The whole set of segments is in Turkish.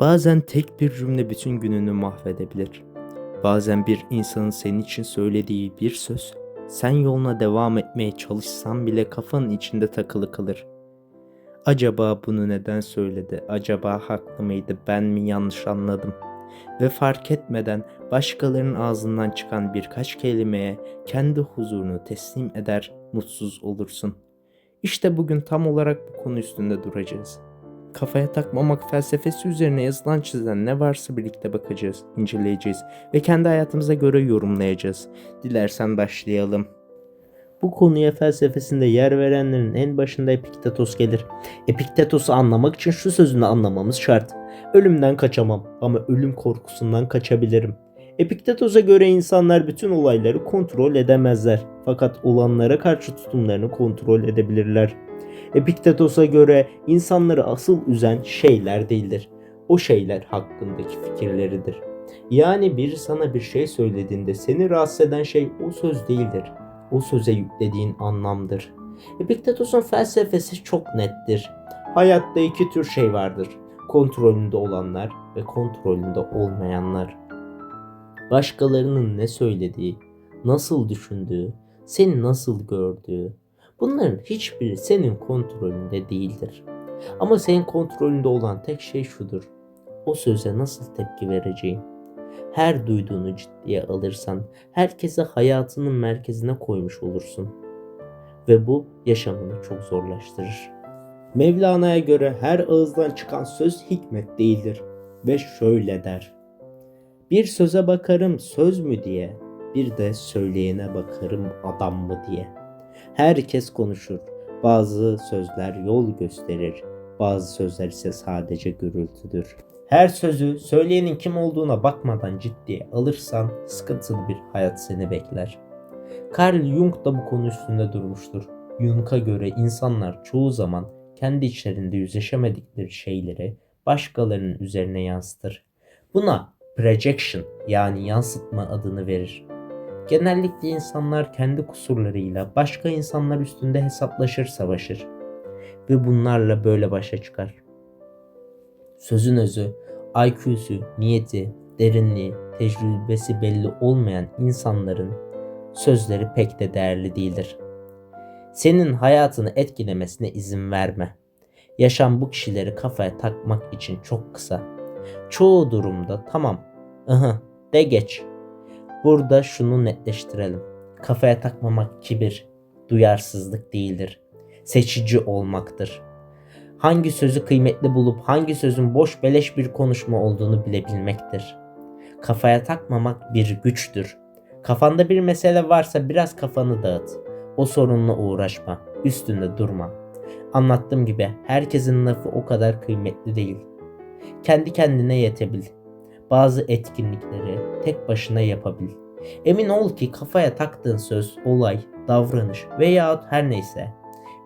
Bazen tek bir cümle bütün gününü mahvedebilir. Bazen bir insanın senin için söylediği bir söz, sen yoluna devam etmeye çalışsan bile kafanın içinde takılı kalır. Acaba bunu neden söyledi? Acaba haklı mıydı? Ben mi yanlış anladım? Ve fark etmeden başkalarının ağzından çıkan birkaç kelimeye kendi huzurunu teslim eder, mutsuz olursun. İşte bugün tam olarak bu konu üstünde duracağız. Kafaya takmamak felsefesi üzerine yazılan çizilen ne varsa birlikte bakacağız, inceleyeceğiz ve kendi hayatımıza göre yorumlayacağız. Dilersen başlayalım. Bu konuya felsefesinde yer verenlerin en başında Epiktetos gelir. Epiktetos'u anlamak için şu sözünü anlamamız şart. Ölümden kaçamam ama ölüm korkusundan kaçabilirim. Epiktetos'a göre insanlar bütün olayları kontrol edemezler fakat olanlara karşı tutumlarını kontrol edebilirler. Epiktetos'a göre insanları asıl üzen şeyler değildir. O şeyler hakkındaki fikirleridir. Yani biri sana bir şey söylediğinde seni rahatsız eden şey o söz değildir. O söze yüklediğin anlamdır. Epiktetos'un felsefesi çok nettir. Hayatta iki tür şey vardır. Kontrolünde olanlar ve kontrolünde olmayanlar. Başkalarının ne söylediği, nasıl düşündüğü, seni nasıl gördüğü, bunların hiçbiri senin kontrolünde değildir. Ama senin kontrolünde olan tek şey şudur. O söze nasıl tepki vereceğin. Her duyduğunu ciddiye alırsan herkese hayatının merkezine koymuş olursun. Ve bu yaşamını çok zorlaştırır. Mevlana'ya göre her ağızdan çıkan söz hikmet değildir ve şöyle der. Bir söze bakarım söz mü diye, bir de söyleyene bakarım adam mı diye. Herkes konuşur. Bazı sözler yol gösterir, bazı sözler ise sadece gürültüdür. Her sözü söyleyenin kim olduğuna bakmadan ciddiye alırsan sıkıntılı bir hayat seni bekler. Carl Jung da bu konu üstünde durmuştur. Jung'a göre insanlar çoğu zaman kendi içlerinde yüzleşemedikleri şeyleri başkalarının üzerine yansıtır. Buna projection yani yansıtma adını verir. Genellikle insanlar kendi kusurlarıyla başka insanlar üstünde hesaplaşır, savaşır ve bunlarla böyle başa çıkar. Sözün özü, IQ'su, niyeti, derinliği, tecrübesi belli olmayan insanların sözleri pek de değerli değildir. Senin hayatını etkilemesine izin verme. Yaşam bu kişileri kafaya takmak için çok kısa. Çoğu durumda tamam, ıhı, de geç. Burada şunu netleştirelim. Kafaya takmamak kibir, duyarsızlık değildir. Seçici olmaktır. Hangi sözü kıymetli bulup hangi sözün boş beleş bir konuşma olduğunu bilebilmektir. Kafaya takmamak bir güçtür. Kafanda bir mesele varsa biraz kafanı dağıt. O sorunla uğraşma, üstünde durma. Anlattığım gibi herkesin lafı o kadar kıymetli değil. Kendi kendine yetebil. Bazı etkinlikleri tek başına yapabil. Emin ol ki kafaya taktığın söz, olay, davranış veya her neyse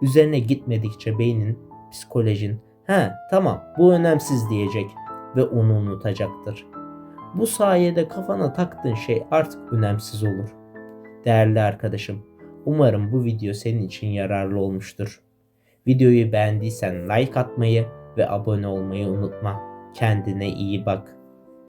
üzerine gitmedikçe beynin, psikolojin he tamam bu önemsiz diyecek ve onu unutacaktır. Bu sayede kafana taktığın şey artık önemsiz olur. Değerli arkadaşım, umarım bu video senin için yararlı olmuştur. Videoyu beğendiysen like atmayı ve abone olmayı unutma. Kendine iyi bak.